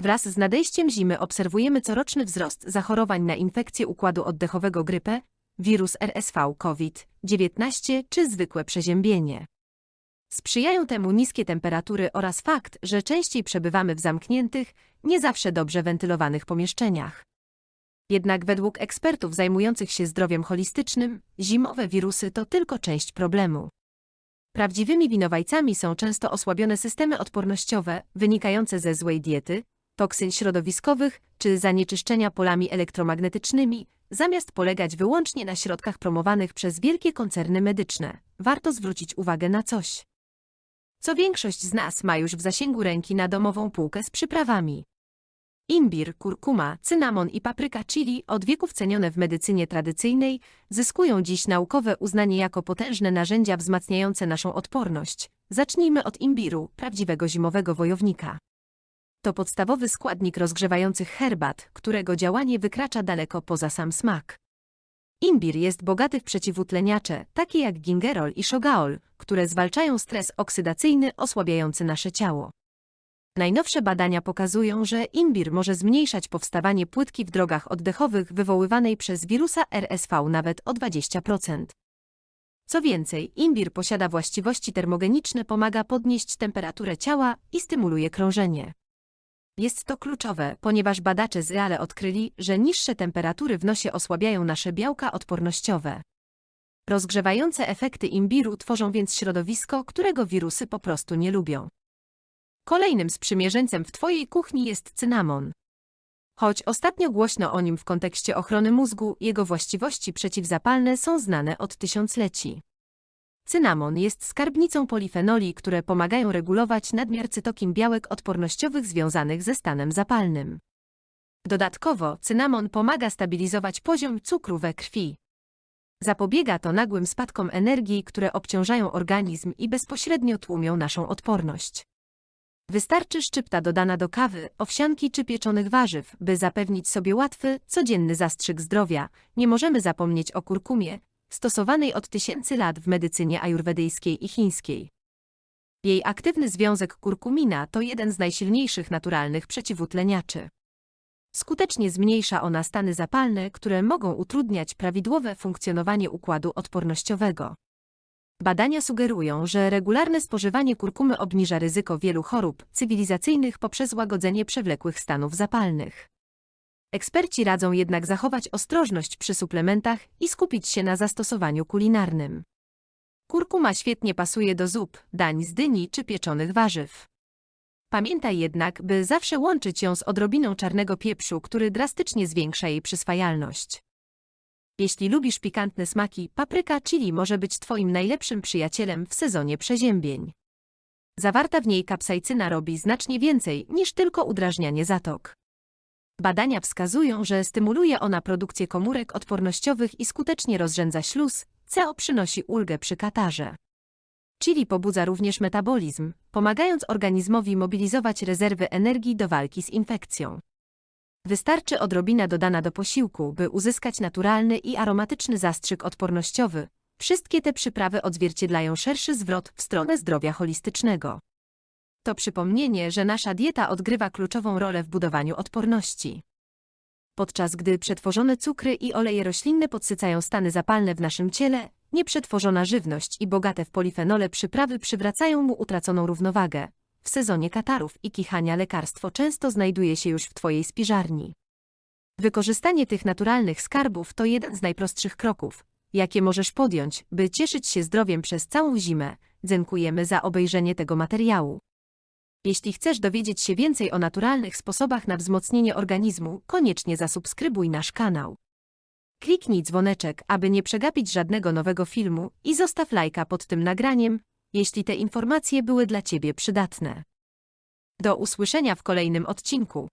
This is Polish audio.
Wraz z nadejściem zimy obserwujemy coroczny wzrost zachorowań na infekcję układu oddechowego grypę, wirus RSV COVID-19 czy zwykłe przeziębienie. Sprzyjają temu niskie temperatury oraz fakt, że częściej przebywamy w zamkniętych, nie zawsze dobrze wentylowanych pomieszczeniach. Jednak według ekspertów zajmujących się zdrowiem holistycznym, zimowe wirusy to tylko część problemu. Prawdziwymi winowajcami są często osłabione systemy odpornościowe wynikające ze złej diety, toksyn środowiskowych czy zanieczyszczenia polami elektromagnetycznymi, zamiast polegać wyłącznie na środkach promowanych przez wielkie koncerny medyczne. Warto zwrócić uwagę na coś, co większość z nas ma już w zasięgu ręki na domową półkę z przyprawami. Imbir, kurkuma, cynamon i papryka chili, od wieków cenione w medycynie tradycyjnej, zyskują dziś naukowe uznanie jako potężne narzędzia wzmacniające naszą odporność. Zacznijmy od imbiru, prawdziwego zimowego wojownika. To podstawowy składnik rozgrzewających herbat, którego działanie wykracza daleko poza sam smak. Imbir jest bogaty w przeciwutleniacze, takie jak gingerol i shogaol, które zwalczają stres oksydacyjny osłabiający nasze ciało. Najnowsze badania pokazują, że imbir może zmniejszać powstawanie płytki w drogach oddechowych wywoływanej przez wirusa RSV nawet o 20%. Co więcej, imbir posiada właściwości termogeniczne, pomaga podnieść temperaturę ciała i stymuluje krążenie. Jest to kluczowe, ponieważ badacze z Reale odkryli, że niższe temperatury w nosie osłabiają nasze białka odpornościowe. Rozgrzewające efekty imbiru tworzą więc środowisko, którego wirusy po prostu nie lubią. Kolejnym sprzymierzeńcem w Twojej kuchni jest cynamon. Choć ostatnio głośno o nim w kontekście ochrony mózgu, jego właściwości przeciwzapalne są znane od tysiącleci. Cynamon jest skarbnicą polifenoli, które pomagają regulować nadmiar cytokin białek odpornościowych związanych ze stanem zapalnym. Dodatkowo, cynamon pomaga stabilizować poziom cukru we krwi. Zapobiega to nagłym spadkom energii, które obciążają organizm i bezpośrednio tłumią naszą odporność. Wystarczy szczypta dodana do kawy, owsianki czy pieczonych warzyw, by zapewnić sobie łatwy, codzienny zastrzyk zdrowia. Nie możemy zapomnieć o kurkumie, stosowanej od tysięcy lat w medycynie ajurwedyjskiej i chińskiej. Jej aktywny związek kurkumina to jeden z najsilniejszych naturalnych przeciwutleniaczy. Skutecznie zmniejsza ona stany zapalne, które mogą utrudniać prawidłowe funkcjonowanie układu odpornościowego. Badania sugerują, że regularne spożywanie kurkumy obniża ryzyko wielu chorób cywilizacyjnych poprzez łagodzenie przewlekłych stanów zapalnych. Eksperci radzą jednak zachować ostrożność przy suplementach i skupić się na zastosowaniu kulinarnym. Kurkuma świetnie pasuje do zup, dań z dyni czy pieczonych warzyw. Pamiętaj jednak, by zawsze łączyć ją z odrobiną czarnego pieprzu, który drastycznie zwiększa jej przyswajalność. Jeśli lubisz pikantne smaki, papryka chili może być Twoim najlepszym przyjacielem w sezonie przeziębień. Zawarta w niej kapsajcyna robi znacznie więcej niż tylko udrażnianie zatok. Badania wskazują, że stymuluje ona produkcję komórek odpornościowych i skutecznie rozrzędza śluz, co przynosi ulgę przy katarze. Chili pobudza również metabolizm, pomagając organizmowi mobilizować rezerwy energii do walki z infekcją. Wystarczy odrobina dodana do posiłku, by uzyskać naturalny i aromatyczny zastrzyk odpornościowy. Wszystkie te przyprawy odzwierciedlają szerszy zwrot w stronę zdrowia holistycznego. To przypomnienie, że nasza dieta odgrywa kluczową rolę w budowaniu odporności. Podczas gdy przetworzone cukry i oleje roślinne podsycają stany zapalne w naszym ciele, nieprzetworzona żywność i bogate w polifenole przyprawy przywracają mu utraconą równowagę. W sezonie katarów i kichania lekarstwo często znajduje się już w Twojej spiżarni. Wykorzystanie tych naturalnych skarbów to jeden z najprostszych kroków, jakie możesz podjąć, by cieszyć się zdrowiem przez całą zimę. Dziękujemy za obejrzenie tego materiału. Jeśli chcesz dowiedzieć się więcej o naturalnych sposobach na wzmocnienie organizmu, koniecznie zasubskrybuj nasz kanał. Kliknij dzwoneczek, aby nie przegapić żadnego nowego filmu i zostaw lajka pod tym nagraniem, jeśli te informacje były dla Ciebie przydatne. Do usłyszenia w kolejnym odcinku.